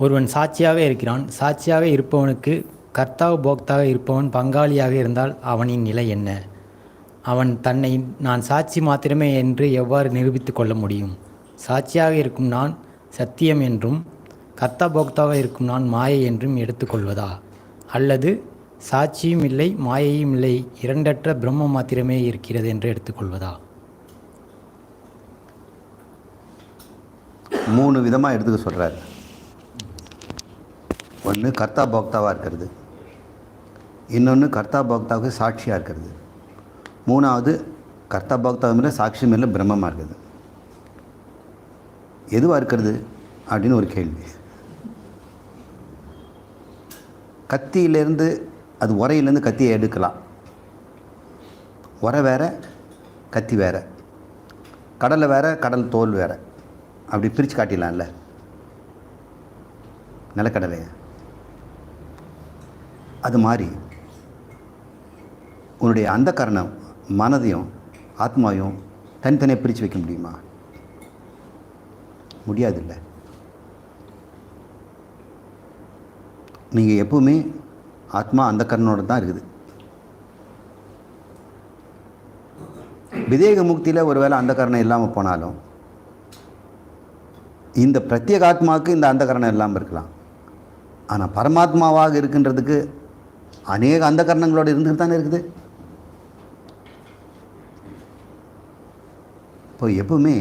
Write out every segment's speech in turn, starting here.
ஒருவன் சாட்சியாக இருக்கிறான் சாட்சியாக இருப்பவனுக்கு கர்த்தாவ் போக்தாக இருப்பவன் பங்காளியாக இருந்தால் அவனின் நிலை என்ன? அவன் தன்னை நான் சாட்சி மாத்திரமே என்று எவ்வாறு நிரூபித்து கொள்ள முடியும்? சாட்சியாக இருக்கும் நான் சத்தியம் என்றும் கர்த்தா போக்தாக இருக்கும் நான் மாயை என்றும் எடுத்துக்கொள்வதா அல்லது சாட்சியும் இல்லை மாயையும் இல்லை இரண்டற்ற பிரம்ம மாத்திரமே இருக்கிறது என்று எடுத்துக்கொள்வதா மூணு விதமாக எடுத்துக்க சொல்கிறார் ஒன்று கர்த்தா போக்தாவாக இருக்கிறது. இன்னொன்று கர்த்தா போக்தாவுக்கு சாட்சியாக இருக்கிறது. மூணாவது கர்த்தா போக்தா மேலே சாட்சி மேலே பிரம்மமாக இருக்குது. எதுவாக இருக்கிறது? அப்படின்னு ஒரு கேள்வி. கத்தியிலேருந்து அது உரையிலேருந்து கத்தியை எடுக்கலாம். உரை வேற கத்தி வேற. கடலை வேற கடல் தோல் வேற. அப்படி பிரித்து காட்டிடலாம்ல. நிலக்கடலையை. அது மாதிரி உன்னுடைய அந்த கரணம் மனதையும் ஆத்மாவையும் தனித்தனியாக பிரித்து வைக்க முடியுமா? முடியாதுல்ல. நீங்கள் எப்பவுமே ஆத்மா அந்த கரணோட தான் இருக்குது. விதேக முக்தியில் ஒருவேளை அந்த கரணம் இல்லாமல் போனாலும் இந்த பிரத்யேக ஆத்மாவுக்கு இந்த அந்த கரணம் இல்லாமல் இருக்கலாம். ஆனால் பரமாத்மாவாக இருக்கின்றதுக்கு அநேக அந்த கரணங்களோடு இருந்துட்டு தானே இருக்குது? இப்போ எப்பவுமே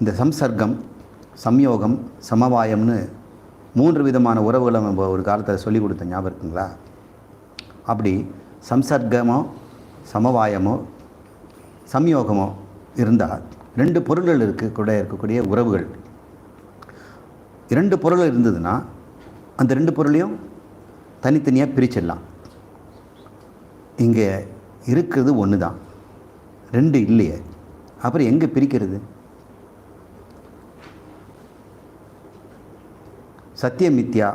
இந்த சம்சர்க்கம் சம்யோகம் சமவாயம்னு மூன்று விதமான உறவுகளை நம்ம ஒரு காலத்தில் சொல்லி கொடுத்த ஞாபகம் இருக்குங்களா அப்படி சம்சர்க்கமோ சமவாயமோ சம்யோகமோ இருந்தால் ரெண்டு பொருள்கள் இருக்கக்கூட கூட இருக்கக்கூடிய உறவுகள். இரண்டு பொருள் இருந்ததுன்னா அந்த ரெண்டு பொருளையும் தனித்தனியாக பிரிச்சிடலாம். இங்கே இருக்கிறது ஒன்று தான் ரெண்டு இல்லையே. அப்புறம் எங்கே பிரிக்கிறது? சத்தியமித்யா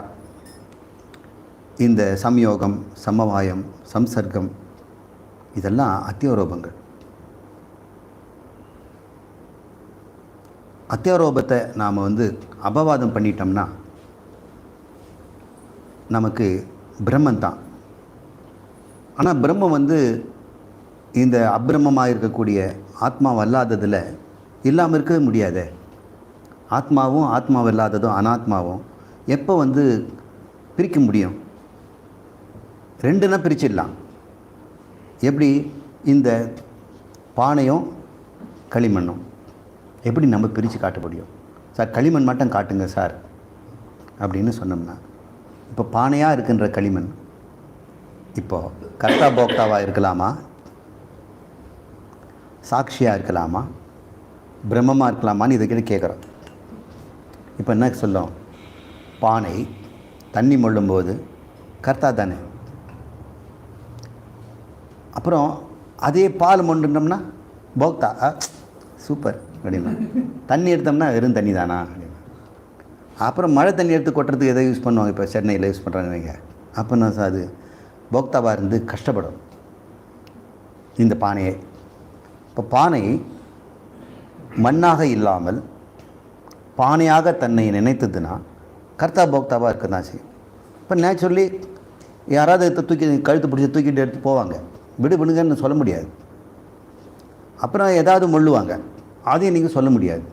இந்த சம்யோகம் சமவாயம் சம்சர்க்கம் இதெல்லாம் அத்தியாரோபங்கள். அத்தியாரோபத்தை நாம் வந்து அபவாதம் பண்ணிட்டோம்னா நமக்கு பிரம்மன் தான். ஆனால் பிரம்மம் வந்து இந்த அப்பிரமமாக இருக்கக்கூடிய ஆத்மாவல்லாததில் இல்லாமல் இருக்கவே முடியாதே. ஆத்மாவும் ஆத்மாவும் அனாத்மாவும் எப்போ வந்து பிரிக்க முடியும்? ரெண்டுனா பிரிச்சிடலாம். எப்படி? இந்த பானையும் களிமண்ணும். எப்படி நம்ம பிரித்து காட்ட முடியும்? சார் களிமண் மட்டும் காட்டுங்க சார். அப்படின்னு சொன்னோம்னா இப்போ பானையாக இருக்கின்ற களிமண் இப்போது கர்த்தா போக்தாவாக இருக்கலாமா? சாட்சியாக இருக்கலாமா? பிரம்மமாக இருக்கலாமான்னு இதுக்கிட்ட கேட்குறோம். இப்போ என்ன சொல்லும்? பானை தண்ணி மொள்ளும்போது கர்த்தா தானே? அப்புறம் அதே பால் மொண்டுட்டோம்னா போக்தா ஆ, சூப்பர் அப்படின்னா. தண்ணி எடுத்தோம்னா வெறும் தண்ணி தானா? அப்படின்னு அப்புறம் மழை தண்ணி எடுத்து கொட்டுறதுக்கு எதை யூஸ் பண்ணுவாங்க? இப்போ சென்னையில் யூஸ் பண்ணுறாங்க நீங்கள் அப்போ சார் அது? போக்தாவாக இருந்து கஷ்டப்படும். இந்த பானையை. இப்போ பானை மண்ணாக இல்லாமல் பானையாக தன்னை நினைத்ததுன்னா கர்த்தா போக்தாவாக இருக்க தான் செய்யும். இப்போ நேச்சுரலி யாராவது எடுத்து தூக்கி கழுத்து பிடிச்சி தூக்கிட்டு எடுத்து போவாங்க. விடு விடுங்கன்னு சொல்ல முடியாது. அப்புறம் ஏதாவது மொள்ளுவாங்க. அதையும் நீங்கள் சொல்ல முடியாது.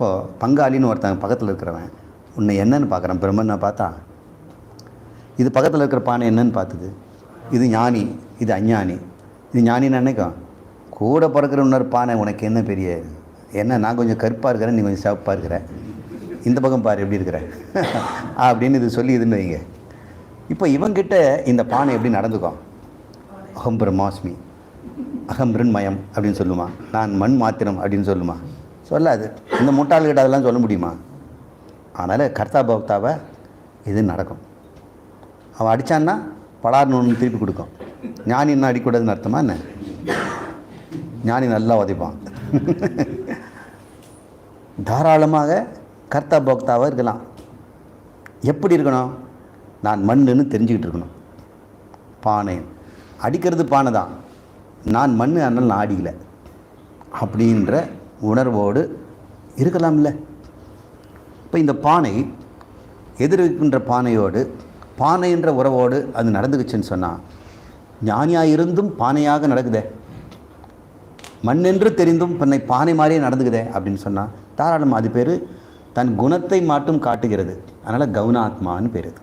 இப்போது பங்காளின்னு ஒருத்தன் பக்கத்தில் இருக்கிறவன் உன்னை என்னன்னு பார்க்குறான் பிரம்மனை பார்த்தா? இது பக்கத்தில் இருக்கிற பானை என்னன்னு பார்த்துது? இது ஞானி இது அஞ்ஞானி. இது ஞானின்னு நினைக்கும் கூட பிறக்கிற இன்னொரு பானை உனக்கு என்ன பெரிய? என்ன நான் கொஞ்சம் கருப்பாக இருக்கிறேன் நீ கொஞ்சம் சிவப்பாக இருக்கிற. இந்த பக்கம் பாரு எப்படி இருக்கிற? அப்படின்னு இது சொல்லி இதுன்னு வைங்க. இப்போ இவங்கிட்ட இந்த பானை எப்படி நடந்துக்கும்? அகம் பிரம்மாஸ்மி அகம் பிருண்மயம் அப்படின்னு சொல்லுமா? நான் மண் மாத்திரம் அப்படின்னு சொல்லுமா? சொல்லாது. இந்த முட்டாள்கிட்ட அதெல்லாம் சொல்ல முடியுமா? அதனால் கர்த்தா பக்தாவை இது நடக்கும். அவன் அடித்தான்னா பலார்னு ஒன்று திருப்பி கொடுக்கும். ஞானி என்ன அடிக்கூடாதுன்னு அர்த்தமா என்ன? ஞானி நல்லா உதைப்பான். தாராளமாக கர்த்தா போக்தாவாக இருக்கலாம். எப்படி இருக்கணும்? நான் மண்ணுன்னு தெரிஞ்சுக்கிட்டு இருக்கணும். பானை. அடிக்கிறது பானை தான். நான் மண் அதனால் நான் அடிக்கலை. அப்படின்ற உணர்வோடு இருக்கலாம்ல. இப்போ இந்த பானை எதிர்க்கின்ற பானையோடு பானை என்ற உறவோடு அது நடந்துக்குச்சுன்னு சொன்னால் ஞானியாக இருந்தும் பானையாக நடக்குதே. மண்ணென்று தெரிந்தும் பண்ணை பானை மாதிரியே நடந்துக்குதே அப்படின்னு சொன்னால் தாராளமாக அது பேர் தன் குணத்தை மட்டும் காட்டுகிறது. அதனால் கவுனாத்மான்னு பேர் இது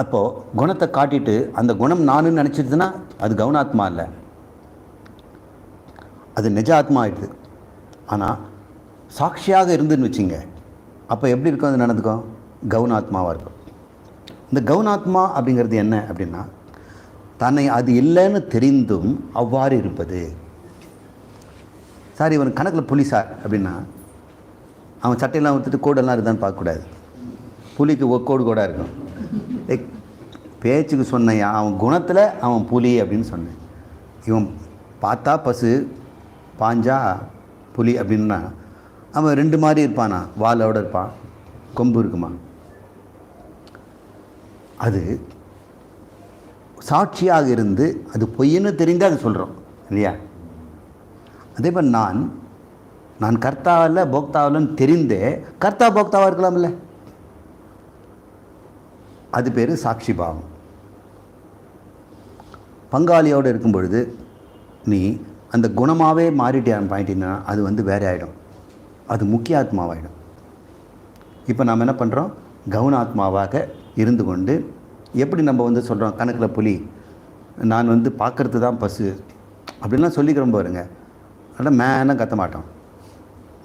அப்போது குணத்தை காட்டிட்டு அந்த குணம் நானுன்னு நினச்சிதுன்னா அது கவுனாத்மா இல்லை. அது நிஜ ஆத்மா ஆயிடுது ஆனால் சாட்சியாக இருந்துன்னு வச்சுங்க அப்போ எப்படி இருக்கும் அது நடந்துக்கும்? கவுனாத்மாவாக இருக்கும். இந்த கவுனாத்மா அப்படிங்கிறது என்ன அப்படின்னா தன்னை அது இல்லைன்னு தெரிந்தும் அவ்வாறு இருப்பது. சார் இவன் கணக்கில் புலி சார் அப்படின்னா அவன் சட்டையெல்லாம் ஊற்றுட்டு கோடெல்லாம் இருக்குதான்னு பார்க்கக்கூடாது. புலிக்கு ஒரு கோடு கூட இருக்கும். பேச்சுக்கு சொன்னையா அவன் குணத்தில் அவன் புலி அப்படின்னு சொன்னேன். இவன் பார்த்தா பசு பாஞ்சா புலி அப்படின்னா அவன் ரெண்டு மாதிரி இருப்பானா? வாலோட இருப்பான் கொம்பு இருக்குமா? அது சாட்சியாக இருந்து அது பொய்ன்னு தெரிந்து அது சொல்கிறோம் இல்லையா? அதே மாதிரி நான் நான் கர்த்தாவில் போக்தாவில்னு தெரிந்தே கர்த்தா போக்தாவாக இருக்கலாம்ல? அது பேர் சாட்சி பாவம். பங்காளியோடு இருக்கும் பொழுது நீ அந்த குணமாகவே மாறிட்டு பாயிட்டின்னா அது வந்து வேற ஆகிடும் அது முக்கிய ஆத்மாவாகிடும் இப்போ நாம் என்ன பண்ணுறோம் கவுனாத்மாவாக இருந்து கொண்டு எப்படி நம்ம வந்து சொல்கிறோம் கணக்கில் புலி நான் வந்து பார்க்குறது தான் பசு அப்படின்லாம் சொல்லிக்கிறோம் பாருங்க. ஆனால் மேனும் கத்த மாட்டோம்.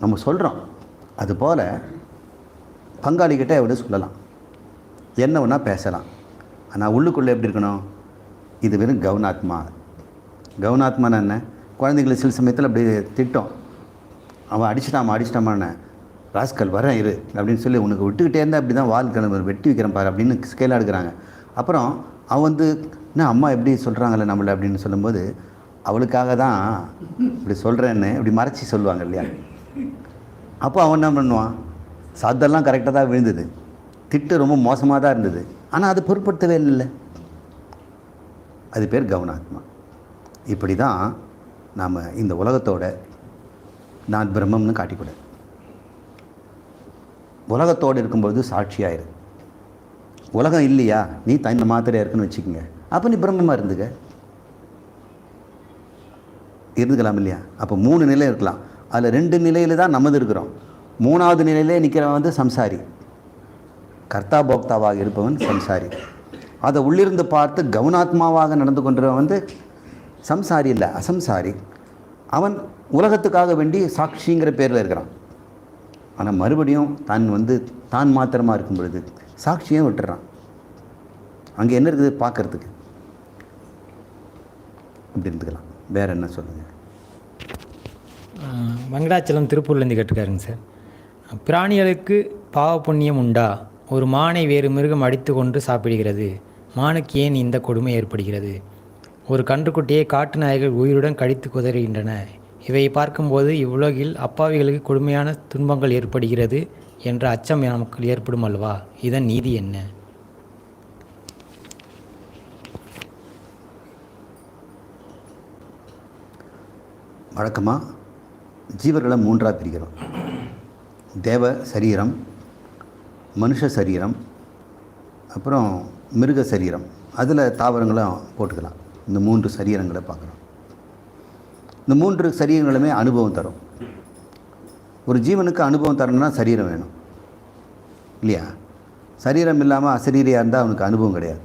நம்ம சொல்கிறோம் அதுபோல் பங்காளிக்கிட்ட எப்படி சொல்லலாம்? என்ன வேணால் பேசலாம். ஆனால் உள்ளுக்குள்ளே எப்படி இருக்கணும்? இது வெறும் கவுனாத்மா. கவுனாத்மான்னு என்ன? குழந்தைங்களை சில சமயத்தில் அப்படி திட்டம். அவன் அடிச்சிட்டாமா அடிச்சிட்டாமான்னு ராஸ்கல் வரேன் இரு அப்படின்னு சொல்லி உனக்கு விட்டுக்கிட்டே இருந்தால் அப்படி தான் வால் கிளம்பு வெட்டி வைக்கிறேன் பாரு அப்படின்னு ஸ்கேலாக எடுக்கிறாங்க அப்புறம் அவன் வந்து என்ன அம்மா எப்படி சொல்கிறாங்களே நம்மளை? அப்படின்னு சொல்லும்போது அவளுக்காக தான் இப்படி சொல்கிறேன்னு இப்படி மறைச்சி சொல்லுவாங்க இல்லையா? அப்போ அவன் என்ன பண்ணுவான்? சத்தெல்லாம் கரெக்டாக தான் விழுந்தது. திட்டு ரொம்ப மோசமாக தான் இருந்தது. ஆனால் அது பொருட்படுத்தவே இல்லை அது பேர் கவனாத்மா. இப்படி தான் நாம் இந்த உலகத்தோட நான் பிரம்மம்னு காட்டிக்கூட. உலகத்தோடு இருக்கும்போது சாட்சியாயிரு உலகம் இல்லையா? நீ தந்த மாத்திரையாக இருக்குன்னு வச்சுக்கோங்க. அப்போ நீ பிரம்மமாக இருந்துக்க. இருந்துக்கலாம் இல்லையா? அப்போ மூணு நிலை இருக்கலாம். அதில் ரெண்டு நிலையில் தான் நமது இருக்கிறோம். மூணாவது நிலையிலே நிற்கிறவன் வந்து சம்சாரி. கர்த்தா போக்தாவாக இருப்பவன் சம்சாரி. அதை உள்ளிருந்து பார்த்து கவுனாத்மாவாக நடந்து கொண்டவன் வந்து சம்சாரி இல்லை அசம்சாரி. அவன் உலகத்துக்காக வேண்டி சாட்சிங்கிற பேரில் இருக்கிறான். ஆனால் மறுபடியும் தான் வந்து தான் மாத்திரமாக இருக்கும் பொழுது சாட்சியும் விட்டுறான். அங்கே என்ன இருக்குது? பார்க்கறதுக்கு. அப்படி இருந்துக்கலாம். வேறு என்ன சொல்லுங்கள் வெங்கடாச்சலம் திருப்பூர்லேருந்து கேட்டுக்காருங்க சார். பிராணிகளுக்கு பாவ புண்ணியம் உண்டா? ஒரு மானை வேறு மிருகம் அடித்து கொண்டு சாப்பிடுகிறது. மானுக்கு ஏன் இந்த கொடுமை ஏற்படுகிறது? ஒரு கன்றுக்குட்டியை காட்டு நாய்கள் உயிருடன் கடித்து குதறுகின்றன. இவை பார்க்கும்போது இவ்வுலகில் அப்பாவிகளுக்கு கொடுமையான துன்பங்கள் ஏற்படுகிறது என்ற அச்சம் நமக்கு ஏற்படும் அல்லவா? இதன் நீதி என்ன? வழக்கமாக ஜீவர்களை மூன்றாக பிரிக்கிறோம். தேவ சரீரம் மனுஷ சரீரம் அப்புறம் மிருக சரீரம். அதில் தாவரங்களும் போட்டுக்கலாம். இந்த மூன்று சரீரங்களை பார்க்குறோம். இந்த மூன்று சரீரங்களுமே அனுபவம் தரும். ஒரு ஜீவனுக்கு அனுபவம் தரணும்னா சரீரம் வேணும். இல்லையா? சரீரம் இல்லாமல் அசரீரியாக இருந்தால் அவனுக்கு அனுபவம் கிடையாது.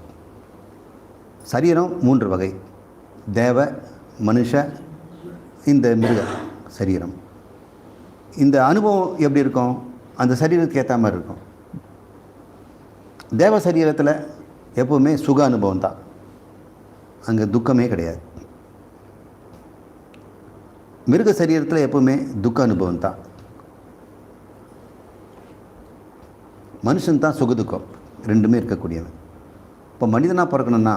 சரீரம் மூன்று வகை. தேவ மனுஷ இந்த மிருக சரீரம். இந்த அனுபவம் எப்படி இருக்கும்? அந்த சரீரத்துக்கு ஏற்ற மாதிரி இருக்கும். தேவ சரீரத்தில் எப்போவுமே சுக அனுபவம் தான். அங்கே துக்கமே கிடையாது. மிருக சரீரத்தில் எப்போவுமே துக்க அனுபவம் தான். மனுஷன் தான் சுகதுக்கம் ரெண்டுமே இருக்கக்கூடியவன். இப்போ மனிதனாக பிறக்கணும்னா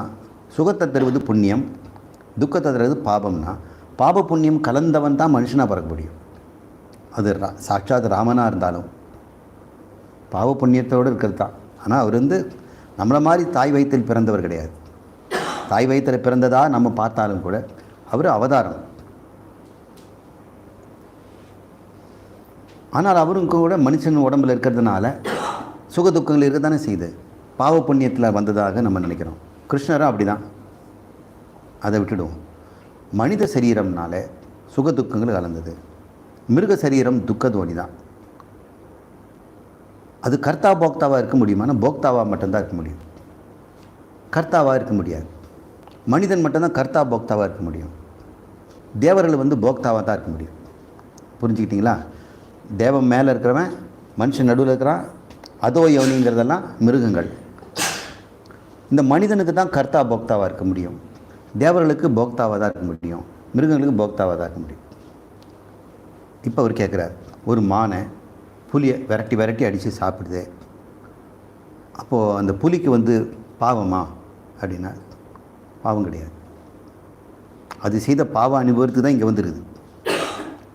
சுகத்தை தருவது புண்ணியம் துக்கத்தை தருவது பாபம்னா பாப புண்ணியம் கலந்தவன் தான் மனுஷனாக பிறக்க முடியும். அது ரா சாட்சாத் ராமனாக இருந்தாலும். பாவ புண்ணியத்தோடு இருக்கிறது தான். ஆனால் அவர் வந்து நம்மளை மாதிரி தாய் வயிற்றில் பிறந்தவர் கிடையாது. தாய் வயிற்றில் பிறந்ததா நம்ம பார்த்தாலும் கூட அவர் அவதாரம். ஆனால் அவரும் கூட மனுஷன் உடம்புல இருக்கிறதுனால சுக துக்கங்கள் இருக்க தானே செய்யுது. பாவ புண்ணியத்தில் வந்ததாக நம்ம நினைக்கிறோம். கிருஷ்ணரும் அப்படி தான் அதை விட்டுடுவோம். மனித சரீரம்னால சுக துக்கங்கள் கலந்தது. மிருக சரீரம் துக்க தோனி தான் அது கர்த்தா போக்தாவாக இருக்க முடியுமானா போக்தாவாக மட்டும்தான் இருக்க முடியும். கர்த்தாவாக இருக்க முடியாது. மனிதன் மட்டும்தான் கர்த்தா போக்தாவாக இருக்க முடியும். தேவர்கள் வந்து போக்தாவாக தான் இருக்க முடியும். புரிஞ்சுக்கிட்டீங்களா? தேவன் மேலே இருக்கிறவன் மனுஷன் நடுவில் இருக்கிறான் அதோ யோனிங்கிறதெல்லாம் மிருகங்கள். இந்த மனிதனுக்கு தான் கர்த்தா போக்தாவாக இருக்க முடியும். தேவர்களுக்கு போக்தாவாக தான் இருக்க முடியும். மிருகங்களுக்கு போக்தாவாக தான் இருக்க முடியும். இப்போ அவர் கேட்குறார் ஒரு மானை புலியை விரட்டி விரட்டி அடித்து சாப்பிடுது. அப்போது அந்த புலிக்கு வந்து பாவமா? அப்படின்னா பாவம் கிடையாது. அது செய்த பாவ அனுபவத்துக்கு தான் இங்கே வந்துருக்குது.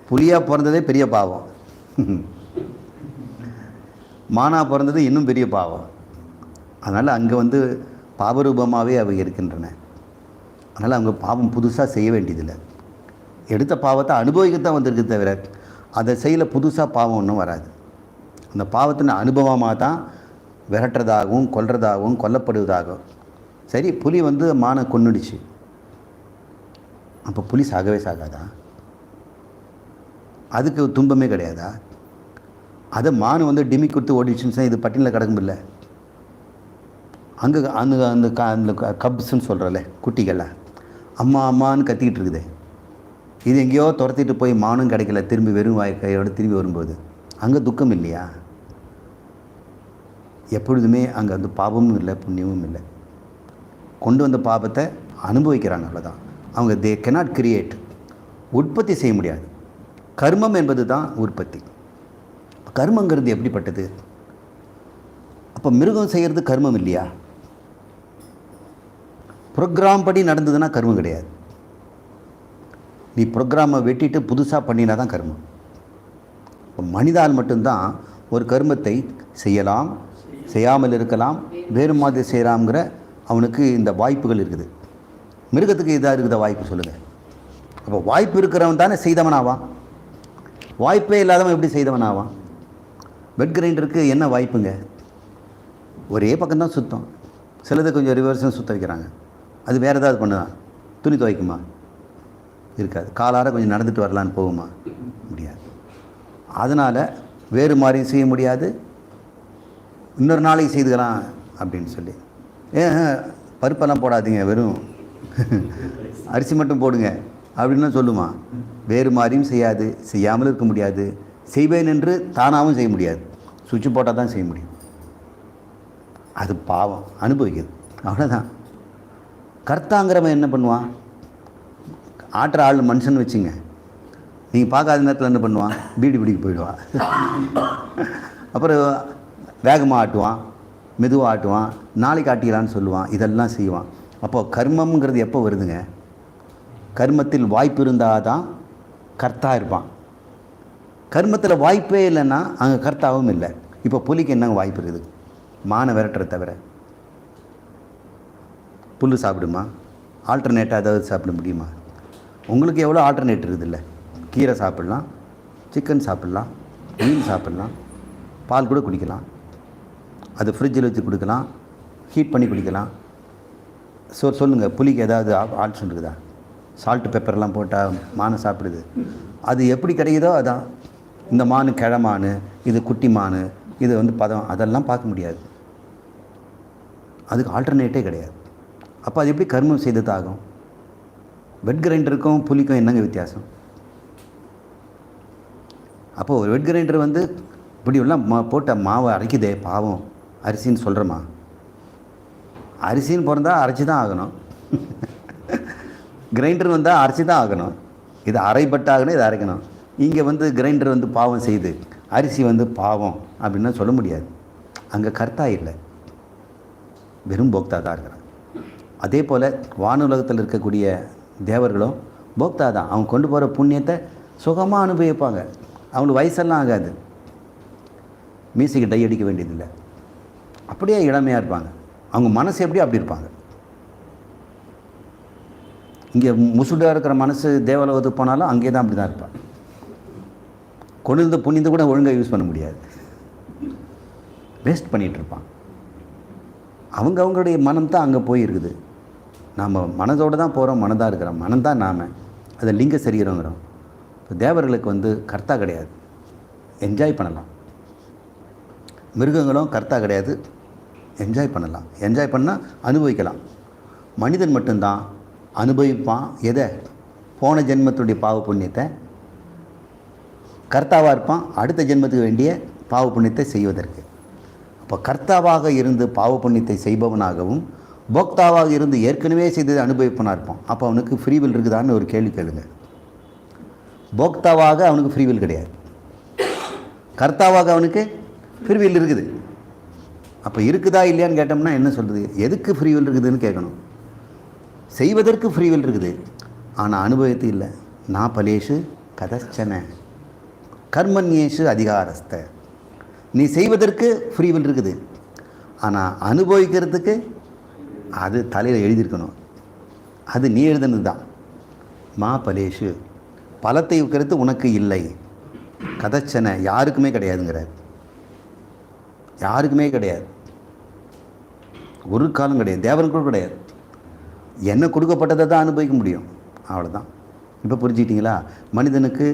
புலியாக பிறந்ததே பெரிய பாவம். மானா பிறந்தது இன்னும் பெரிய பாவம். அதனால் அங்கே வந்து பாவரூபமாகவே அவை இருக்கின்றன. அதனால் அவங்க பாவம் புதுசாக செய்ய வேண்டியதில்லை. எடுத்த பாவத்தை அனுபவிக்கத்தான் வந்திருக்கு தவிர அதை செய்யல புதுசாக பாவம் ஒன்றும் வராது. அந்த பாவத்தின் அனுபவமாக தான் விரட்டுறதாகவும் கொல்றதாகவும் கொல்லப்படுவதாகவும் சரி புலி வந்து மானை கொன்னுடுச்சு. அப்போ புலி சாகவே சாகாதா? அதுக்கு துன்பமே கிடையாதா? அதை மான் வந்து டிமி கொடுத்து ஓடிடுச்சுன்னு இது பட்டினில் கிடக்குமில்ல அங்கே அந்த அந்த க அந்த க- கப்ஸ்ன்னு சொல்கிறல குட்டிகள்லாம் அம்மா அம்மான்னு கத்திக்கிட்டு இருக்குதே. இது எங்கேயோ துரத்திட்டு போய் மானும் கிடைக்கல திரும்பி வெறும் வாய் கையோடு திரும்பி வரும்போது. அங்கே துக்கம் இல்லையா? எப்பொழுதுமே அங்கே வந்து பாவமும் இல்லை புண்ணியமும் இல்லை. கொண்டு வந்த பாபத்தை அனுபவிக்கிறாங்க அவ்வளோதான் அவங்க தே கெனாட் கிரியேட் உற்பத்தி செய்ய முடியாது. கர்மம் என்பது தான் உற்பத்தி. கர்மங்கிறது எப்படிப்பட்டது? அப்போ மிருகம் செய்கிறது கர்மம் இல்லையா? ப்ரோக்ராம் படி நடந்ததுன்னா கர்மம் கிடையாது. நீ ப்ரோக்ராமை வெட்டிட்டு புதுசாக பண்ணினா தான் கர்மம். இப்போ மனிதால் மட்டும்தான் ஒரு கர்மத்தை செய்யலாம் செய்யாமல் இருக்கலாம் வேறு மாதிரி செய்கிறாங்கிற அவனுக்கு இந்த வாய்ப்புகள் இருக்குது. மிருகத்துக்கு இதாக இருக்குத வாய்ப்பு சொல்லுங்கள் அப்போ வாய்ப்பு இருக்கிறவன் தானே செய்தவனாவான் வாய்ப்பே இல்லாதவன் எப்படி செய்தவனாவான் பெட் கிரைண்டருக்கு என்ன வாய்ப்புங்க? ஒரே பக்கம் தான் சுத்தம். சிலது கொஞ்சம் ரிவர்ஸும் சுத்த வைக்கிறாங்க. அது வேறு ஏதாவது பண்ணுதான் துணி துவைக்குமா? இருக்காது. காலார கொஞ்சம் நடந்துட்டு வரலான்னு போகுமா? முடியாது. அதனால் வேறு மாதிரியும் செய்ய முடியாது. இன்னொரு நாளைக்கு செய்துக்கலாம் அப்படின்னு சொல்லி. ஏன் பருப்பெல்லாம் போடாதீங்க வெறும். அரிசி மட்டும் போடுங்க அப்படின்னு சொல்லுமா? வேறு மாதிரியும் செய்யாது செய்யாமல் இருக்க முடியாது. செய்வேன் என்று தானாகவும் செய்ய முடியாது. சுவிட்ச் போட்டால் தான் செய்ய முடியும். அது பாவம் அனுபவிக்கிறது. அவ்வளோதான் கர்த்தாங்கிறவன் என்ன பண்ணுவான்? ஆட்டுற ஆள் மனுஷன் வச்சுங்க. நீங்கள் பார்க்காத நேரத்தில் என்ன பண்ணுவான்? பீடி பிடிக்க போயிடுவான். அப்புறம் வேகமாக ஆட்டுவான். மெதுவாக ஆட்டுவான் நாளைக்கு ஆட்டிக்கலான்னு சொல்லுவான் இதெல்லாம் செய்வான். அப்போது கர்மம்ங்கிறது எப்போ வருதுங்க? கர்மத்தில் வாய்ப்பு இருந்தால் தான் கர்த்தா இருப்பான். கர்மத்தில் வாய்ப்பே இல்லைன்னா அங்கே கர்த்தாவும் இல்லை. இப்போ புலிக்கு என்னங்க வாய்ப்பு இருக்குது? மானை விரட்டுற தவிர. புல் சாப்பிடுமா? ஆல்டர்னேட்டாக ஏதாவது சாப்பிட முடியுமா? உங்களுக்கு எவ்வளோ ஆல்டர்னேட் இருக்குதுல்ல? கீரை சாப்பிட்லாம் சிக்கன் சாப்பிட்லாம் மீன் சாப்பிட்லாம் பால் கூட குடிக்கலாம். அது ஃப்ரிட்ஜில் வச்சு கொடுக்கலாம். ஹீட் பண்ணி குடிக்கலாம். ஸோ சொல்லுங்கள் புளிக்கு ஏதாவது ஆப்ஷன் இருக்குதா? சால்ட்டு பெப்பர்லாம் போட்டால் மானை சாப்பிடுது. அது எப்படி கிடைக்குதோ அதான். இந்த மானு கிழ மானு இது குட்டி மானு இது வந்து பதம் அதெல்லாம் பார்க்க முடியாது. அதுக்கு ஆல்டர்னேட்டே கிடையாது. அப்போ அது எப்படி கர்மம் செய்து தாகும் வெட் கிரைண்டருக்கும் புளிக்கும் என்னங்க வித்தியாசம்? அப்போது ஒரு வெட் கிரைண்டர் வந்து இப்படி எல்லாம் மா போட்ட மாவை அரைக்குதே பாவம். அரிசின்னு சொல்கிறோமா அரிசின்னு பிறந்தா அரைச்சி தான் ஆகணும். கிரைண்டர் வந்தால் அரைச்சி தான் ஆகணும். இது அரைப்பட்டாகணும் இது அரைக்கணும். இங்கே வந்து கிரைண்டர் வந்து பாவம் செய்யுது அரிசி வந்து பாவம் அப்படின்னு சொல்ல முடியாது. அங்கே கர்த்தா இல்லை. வெறும் போக்தா தான் இருக்கிறான். அதே போல் வானுலகத்தில் இருக்கக்கூடிய தேவர்களும் போக்தா தான். அவங்க கொண்டு போகிற புண்ணியத்தை சுகமாக அனுபவிப்பாங்க. அவங்களுக்கு வயசெல்லாம் ஆகாது. மீசைக்கு டை அடிக்க வேண்டியதில்லை. அப்படியே இளமையாக இருப்பாங்க. அவங்க மனசு எப்படி அப்படி இருப்பாங்க? இங்கே முசுடாக இருக்கிற மனசு தேவலோகத்துக்கு போனாலும் அங்கே தான் அப்படி தான் இருப்பான் கொண்டு புனிந்து கூட ஒழுங்காக யூஸ் பண்ண முடியாது. வேஸ்ட் பண்ணிகிட்டு இருப்பான் அவங்க அவங்களுடைய மனம் தான் அங்கே போயிருக்குது நாம் மனதோடு தான் போகிறோம் மனதாக இருக்கிறோம். மனம் தான் நாம். அதை லிங்க சரிகிறோங்கிறோம் இப்போ தேவர்களுக்கு வந்து கர்த்தா கிடையாது. என்ஜாய் பண்ணலாம். மிருகங்களும் கர்த்தா கிடையாது. என்ஜாய் பண்ணலாம். என்ஜாய் பண்ணால் அனுபவிக்கலாம். மனிதன் மட்டும்தான் அனுபவிப்பான். எதை? போன ஜென்மத்துடைய பாவ புண்ணியத்தை கர்த்தாவாக இருப்பான். அடுத்த ஜென்மத்துக்கு வேண்டிய பாவ புண்ணியத்தை செய்வதற்கு. அப்போ கர்த்தாவாக இருந்து பாவ புண்ணியத்தை செய்பவனாகவும் போக்தாவாக இருந்து ஏற்கனவே செய்ததை அனுபவிப்பனாக இருப்பான். அப்போ அவனுக்கு ஃப்ரீவில் இருக்குதான்னு ஒரு கேள்வி கேளுங்க. போக்தாவாக அவனுக்கு ஃப்ரீவில் கிடையாது. கர்த்தாவாக அவனுக்கு ஃப்ரீவில் இருக்குது. அப்போ இருக்குதா இல்லையான்னு கேட்டோம்னா என்ன சொல்கிறது எதுக்கு ஃப்ரீவில் இருக்குதுன்னு கேட்கணும். செய்வதற்கு ஃப்ரீவில் இருக்குது. ஆனால் அனுபவத்து இல்லை. நான் பலேஷு கதச்சன கர்மன்யேஷு அதிகாரஸ்த. நீ செய்வதற்கு ஃப்ரீவில் இருக்குது. ஆனால் அனுபவிக்கிறதுக்கு அது தலையில் எழுதியிருக்கணும். அது நீ எழுதுனது தான். மா பலேஷு. பலத்தை இருக்கிறது உனக்கு இல்லை. கதச்சனை யாருக்குமே கிடையாதுங்கிறார். யாருக்குமே கிடையாது. ஒரு காலம் கிடையாது தேவனுக்கும் கிடையாது. என்ன கொடுக்கப்பட்டதை தான் அனுபவிக்க முடியும். அவ்வளோதான் இப்போ புரிஞ்சுக்கிட்டீங்களா? மனிதனுக்கு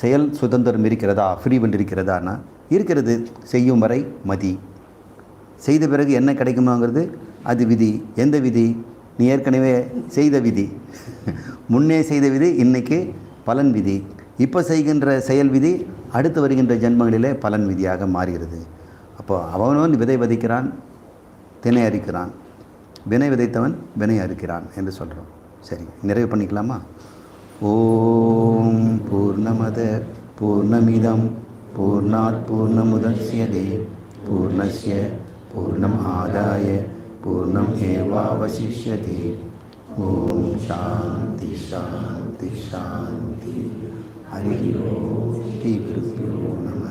செயல் சுதந்திரம் இருக்கிறதா? ஃப்ரீவெண்ட் இருக்கிறதானா இருக்கிறது. செய்யும் வரை மதி. செய்த பிறகு என்ன கிடைக்குமாங்கிறது? அது விதி. எந்த விதி? நீ ஏற்கனவே செய்த விதி. முன்னே செய்த விதி இன்றைக்கி பலன் விதி. இப்போ செய்கின்ற செயல் விதி அடுத்து வருகின்ற ஜென்மங்களிலே பலன் விதியாக மாறுகிறது. இப்போ அவனவன் விதை விதைக்கிறான் தினை அரிக்கிறான் வினை விதைத்தவன் வினை அறுக்கிறான் என்று சொல்கிறோம் சரி நிறைவு பண்ணிக்கலாமா? ஓம் பூர்ணமத பூர்ணமிதம் பூர்ணாத் பூர்ணமுதட்சியதே பூர்ணஸ்ய பூர்ணம் ஆதாய பூர்ணம் ஏவாவசிஷ்யதே. ஓம் சாந்தி சாந்தி சாந்தி. ஹரி ஓம் ஸ்ரீ குருப்பியோ நம.